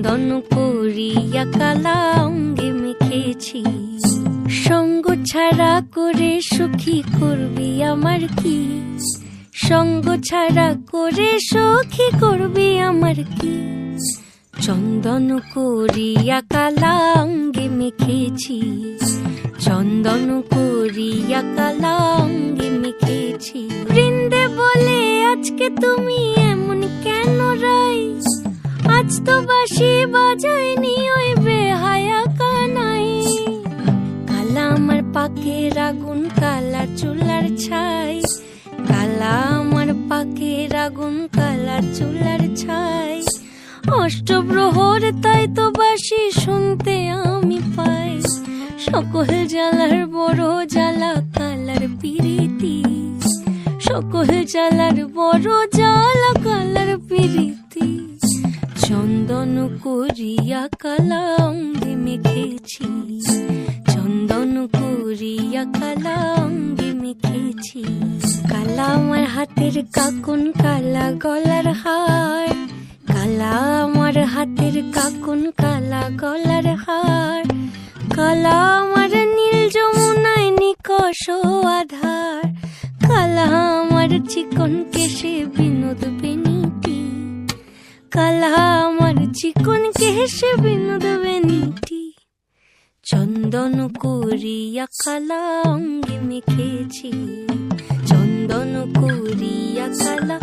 চন্দন করিয়া কালা অঙ্গে মেখেছি। সঙ্গ ছাড়া করে সুখী করবি আমার কি? সঙ্গ ছাড়া করে সুখী করবি আমার কি? চন্দন করিয়া কালা অঙ্গে মেখেছি। চন্দন করিয়া কালা অঙ্গে মেখেছি। বৃন্দে বলে, আজকে তুমি আজ তো বাসি বাজায়নি, ওই বেহায়া কানাই। কালা আমার পাকের আগুন কালা চুলার ছাই। কালা আমার পাকের আগুন কালা চুলার ছাই। অষ্টপ্রহর, তাই তো বাসি শুনতে আমি পাই। সকল জ্বালার বড় জ্বালা, কালার পিরিতি। সকল জ্বালার বড় জ্বালা, কালার পিরিতি। করিয়া কালা অঙ্গে মেখেছি। চন্দন করিয়া কালা অঙ্গে মেখেছি। কালা আমার হাতের কাকুন, কালা গলার হার। কালা আমার হাতের কাকুন, কালা গলার হার। কালা আমার নীল যমুনায় নিকষ আধার। কালা আমার চিকন কেশে বিনোদ বেনিটি কালা আমার চিকন কেশে বিনোদ বেনিটি চন্দন করিয়া কালা অঙ্গে মেখেছি। চন্দন করিয়া কালা